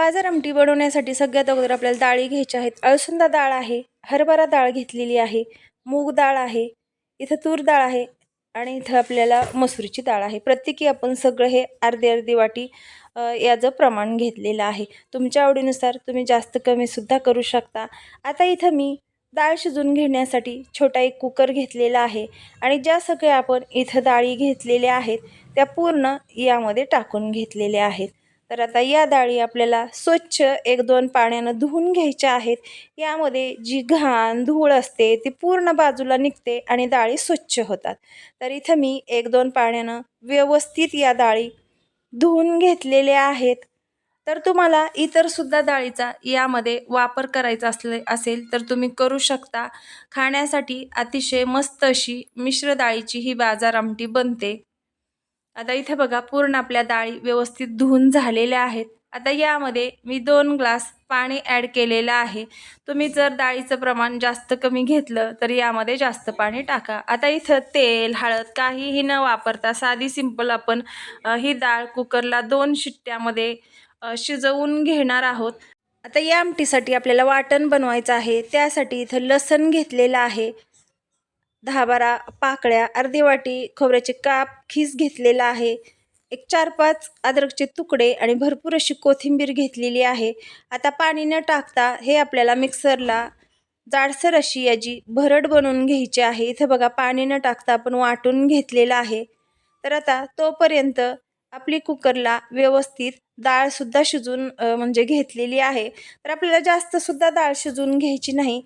बाजार आमटी बनवण्यासाठी सगळ्यात अगोदर आपल्याला डाळी घ्यायच्या आहेत. अळसुंदा डाळ आहे हरभरा डाळ घेतलेली आहे मूग डाळ आहे इथं तूर डाळ आहे आणि इथं आपल्याला मसूरची डाळ आहे. प्रत्येकी आपण सगळं हे अर्धी अर्धी वाटी याचं प्रमाण घेतलेलं आहे. तुमच्या आवडीनुसार तुम्ही जास्त कमीसुद्धा करू शकता. आता इथं मी डाळ शिजवून घेण्यासाठी छोटा एक कुकर घेतलेला आहे आणि ज्या सगळ्या आपण इथं डाळी घेतलेल्या आहेत त्या पूर्ण यामध्ये टाकून घेतलेल्या आहेत. तर आता या डाळी आपल्याला स्वच्छ एक दोन पाण्यानं धुवून घ्यायच्या आहेत. यामध्ये जी घाण धूळ असते ती पूर्ण बाजूला निघते आणि डाळी स्वच्छ होतात. तर इथं मी एक दोन पाण्यानं व्यवस्थित या डाळी धुवून घेतलेल्या आहेत. तर तुम्हाला इतरसुद्धा डाळीचा यामध्ये वापर करायचा असले असेल तर तुम्ही करू शकता. खाण्यासाठी अतिशय मस्त अशी मिश्र डाळीची ही बाजार आमटी बनते. आता इथे बघा पूर्ण आपल्या डाळी व्यवस्थित धुवून झालेल्या आहेत. आता यामध्ये मी दोन ग्लास पाणी ॲड केलेलं आहे. तुम्ही जर डाळीचं प्रमाण जास्त कमी घेतलं तर यामध्ये जास्त पाणी टाका. आता इथं तेल हळद काहीही न वापरता साधी सिंपल आपण ही डाळ कुकरला दोन शिट्ट्यामध्ये शिजवून घेणार आहोत. आता या आमटीसाठी आपल्याला वाटण बनवायचं आहे. त्यासाठी इथं लसण घेतलेलं आहे. दहा बारा पाकळ्या अर्धी वाटी खोबऱ्याचे काप खीस घेतलेला आहे. एक चार पाच अद्रकचे तुकडे आणि भरपूर अशी कोथिंबीर घेतलेली आहे. आता पाणी न टाकता हे आपल्याला मिक्सरला जाडसर अशी याची भरड बनवून घ्यायची आहे. इथं बघा पाणी न टाकता आपण वाटून घेतलेलं आहे. तर आता तोपर्यंत आपली कुकरला व्यवस्थित डाळसुद्धा शिजून म्हणजे घेतलेली आहे. तर आपल्याला जास्तसुद्धा डाळ शिजवून घ्यायची नाही.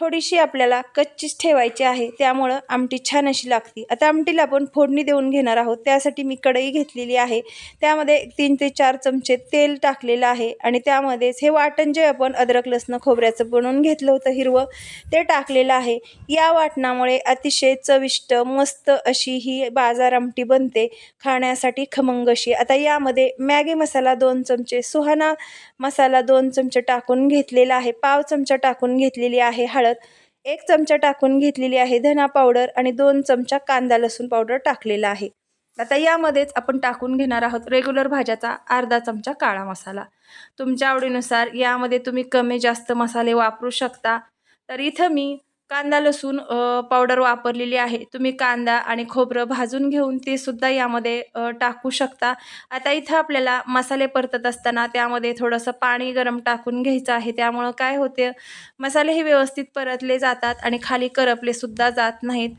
थोडीशी आपल्याला कच्चीच ठेवायची आहे त्यामुळं आमटी छान अशी लागते. आता आमटीला आपण फोडणी देऊन घेणार आहोत त्यासाठी मी कढई घेतलेली आहे. त्यामध्ये तीन ते चार चमचे तेल टाकलेलं आहे आणि त्यामध्येच हे वाटण जे आपण अद्रक लसणं खोबऱ्याचं बनवून घेतलं होतं हिरवं ते टाकलेलं आहे. या वाटणामुळे अतिशय चविष्ट मस्त अशी ही बाजार आमटी बनते खाण्यासाठी खमंगशी आता यामध्ये मॅगी मसाला दोन चमचे सुहाना मसाला दोन चमचे टाकून घेतलेला आहे पाव चमचा टाकून घेतलेली आहे हळद एक चमचा टाकून घेतलेली आहे धना पावडर आणि दोन चमचा कांदा लसूण पावडर टाकलेला आहे. आता यामध्येच आपण टाकून घेणार आहोत रेग्युलर भाज्याचा अर्धा चमचा काळा मसाला. तुमच्या आवडीनुसार यामध्ये तुम्ही कमी जास्त मसाले वापरू शकता. तर इथं मी कांदा लसूण पावडर वापरलेली आहे. तुम्ही कांदा आणि खोबरं भाजून घेऊन ते सुद्धा यामध्ये टाकू शकता. आता इथं आपल्याला मसाले परतत असताना त्यामध्ये थोडंसं पाणी गरम टाकून घ्यायचं आहे. त्यामुळं काय होते? मसाले हे व्यवस्थित परतले जातात आणि खाली करपले सुद्धा जात नाहीत.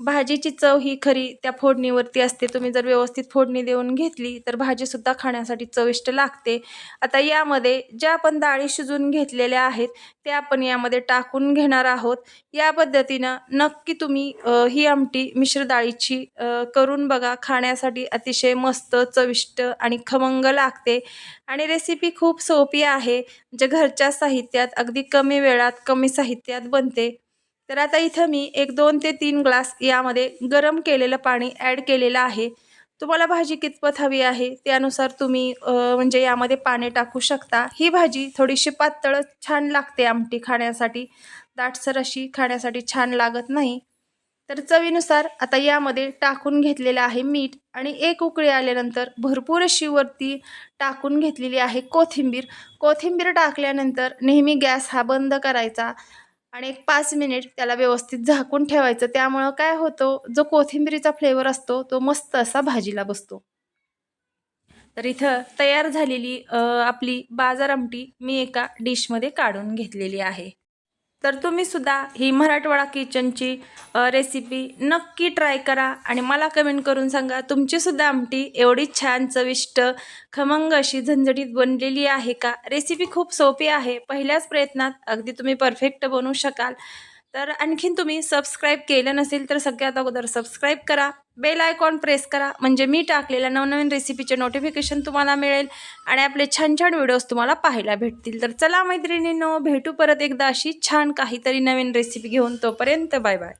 भाजीची चव ही खरी त्या फोडणीवरती असते. तुम्ही जर व्यवस्थित फोडणी देऊन घेतली तर भाजीसुद्धा खाण्यासाठी चविष्ट लागते. आता यामध्ये ज्या आपण डाळी शिजून घेतलेल्या आहेत त्या आपण यामध्ये टाकून घेणार आहोत. या पद्धतीनं नक्की तुम्ही ही आमटी मिश्र डाळीची करून बघा. खाण्यासाठी अतिशय मस्त चविष्ट आणि खमंग लागते. आणि रेसिपी खूप सोपी आहे. जे घरच्या साहित्यात अगदी कमी वेळात कमी साहित्यात बनते. तर आता इथं मी एक दोन ते तीन ग्लास यामध्ये गरम केलेलं पाणी ॲड केलेलं आहे. तुम्हाला भाजी कितपत हवी आहे? त्यानुसार तुम्ही म्हणजे यामध्ये पाणी टाकू शकता. ही भाजी थोडीशी पातळ छान लागते आमटी खाण्यासाठी. दाटसर अशी खाण्यासाठी छान लागत नाही. तर चवीनुसार आता यामध्ये टाकून घेतलेलं आहे मीठ आणि एक उकळी आल्यानंतर भरपूर अशी वरती टाकून घेतलेली आहे कोथिंबीर. कोथिंबीर टाकल्यानंतर नेहमी गॅस हा बंद करायचा. आणि एक पाच मिनिट त्याला व्यवस्थित झाकून ठेवायचं. त्यामुळं काय होतं जो कोथिंबीरीचा फ्लेवर असतो तो मस्त असा भाजीला बसतो. तर इथं तयार झालेली आपली बाजार आमटी मी एका डिशमध्ये काढून घेतलेली आहे. तर तुम्ही सुद्धा ही मराठवाडा किचनची रेसिपी नक्की ट्राय करा आणि मला कमेंट करून सांगा तुमचीसुद्धा आमटी एवढी छान चविष्ट खमंग अशी झणझणीत बनलेली आहे का? रेसिपी खूप सोपी आहे. पहिल्याच प्रयत्नात अगदी तुम्ही परफेक्ट बनवू शकाल. तर आणखीन तुम्ही सबस्क्राईब केलं नसेल तर सगळ्यात अगोदर सबस्क्राईब करा बेल आयकॉन प्रेस करा म्हणजे मी टाकलेल्या नवनवीन रेसिपीचे नोटिफिकेशन तुम्हाला मिळेल आणि आपले छान छान व्हिडिओज तुम्हाला पाहायला भेटतील. तर चला मैत्रिणींनो भेटू परत एकदा अशी छान काहीतरी नवीन रेसिपी घेऊन तोपर्यंत बाय बाय